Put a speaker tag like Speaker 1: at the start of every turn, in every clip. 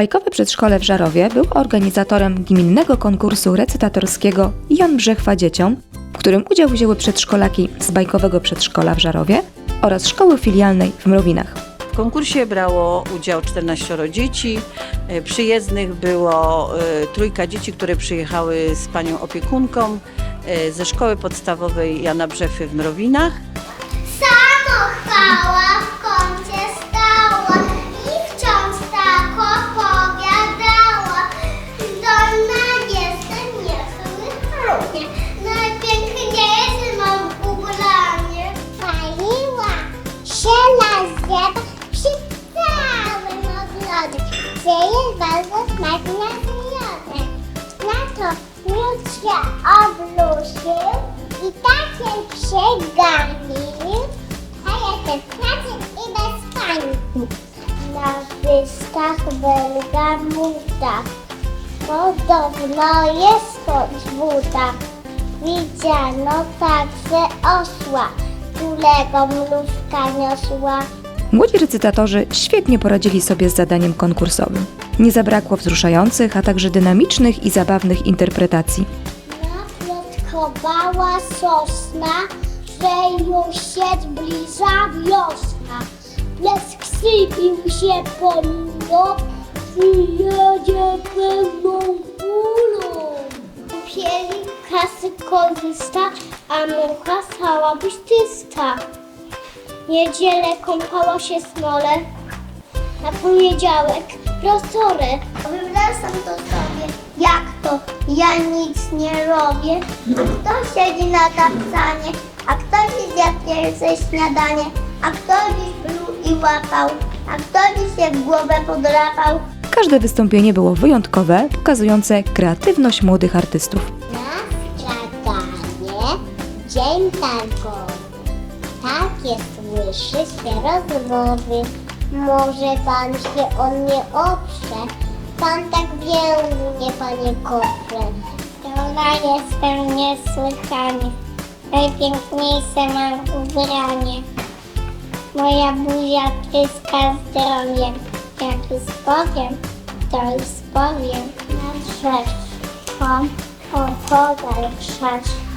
Speaker 1: Bajkowe Przedszkole w Żarowie był organizatorem gminnego konkursu recytatorskiego Jan Brzechwa Dzieciom, w którym udział wzięły przedszkolaki z Bajkowego Przedszkola w Żarowie oraz szkoły filialnej w Mrowinach.
Speaker 2: W konkursie brało udział 14 dzieci. E, Przyjezdnych było e, trójka dzieci, które przyjechały z panią opiekunką e, ze szkoły podstawowej Jana Brzechy w Mrowinach.
Speaker 3: Samochwała gdzie bardzo smaczne zjadne. Na to miód się obrócił i tak się przeganił, a ja ten pracy i bez pańki. Na wyskach belga muta, podobno jest choć buta. Widziano także osła, którego mrówka niosła.
Speaker 1: Młodzi recytatorzy świetnie poradzili sobie z zadaniem konkursowym. Nie zabrakło wzruszających, a także dynamicznych i zabawnych interpretacji.
Speaker 3: Naplotkowała sosna, że już się zbliża wiosna. Blesk sypił się ponuro, przyjedzie pełną kulą. Pieli kasy korzysta, a mucha stała tysta. Niedzielę kąpała się smole, na poniedziałek prosorę. Wyobrażam to sobie, jak to ja nic nie robię. Kto siedzi na tapcanie, a kto zjadł pierwsze śniadanie, a kto dziś pluł i łapał, a kto dziś się w głowę podrapał.
Speaker 1: Każde wystąpienie było wyjątkowe, pokazujące kreatywność młodych artystów.
Speaker 3: Na skradanie dzień targowy. Takie słyszy się rozmowy. Może pan się o mnie oprze. Pan tak więdnie, panie koprze. Strona jest pełnie słychanie. Najpiękniejsze mam ubranie. Moja buzia tryska zdrowiem. Jak już powiem, to już powiem. Na drzewko opodal krzaczka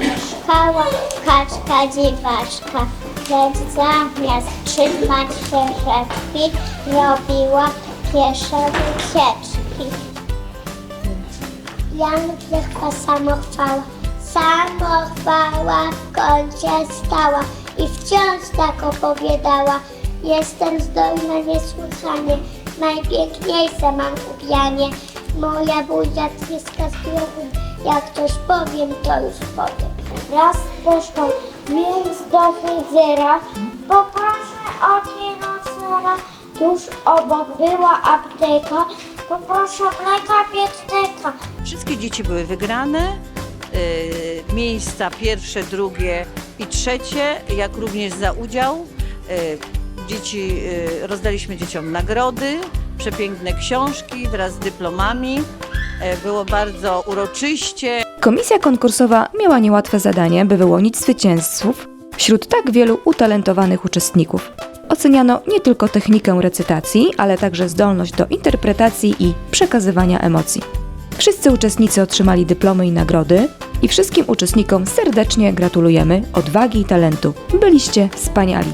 Speaker 3: mieszkała kaczka dziwaczka. Lecz zamiast trzymać się rzeczki, robiła piesze wycieczki. Jan Brzechwa samochwała, samochwała w kącie stała i wciąż tak opowiadała. Jestem zdolna niesłychanie, najpiękniejsze mam ubranie. Moja buzia tryska z grobem, jak coś powiem, to już powiem. Raz poszłam więc do fryzjera, poproszę o kinocera. Tuż obok była apteka, poproszę mleka piętneka.
Speaker 2: Wszystkie dzieci były wygrane. e, Miejsca pierwsze, drugie i trzecie, jak również za udział. E, Dzieci, e, rozdaliśmy dzieciom nagrody, przepiękne książki wraz z dyplomami. E, Było bardzo uroczyście.
Speaker 1: Komisja konkursowa miała niełatwe zadanie, by wyłonić zwycięzców wśród tak wielu utalentowanych uczestników. Oceniano nie tylko technikę recytacji, ale także zdolność do interpretacji i przekazywania emocji. Wszyscy uczestnicy otrzymali dyplomy i nagrody i wszystkim uczestnikom serdecznie gratulujemy odwagi i talentu. Byliście wspaniali.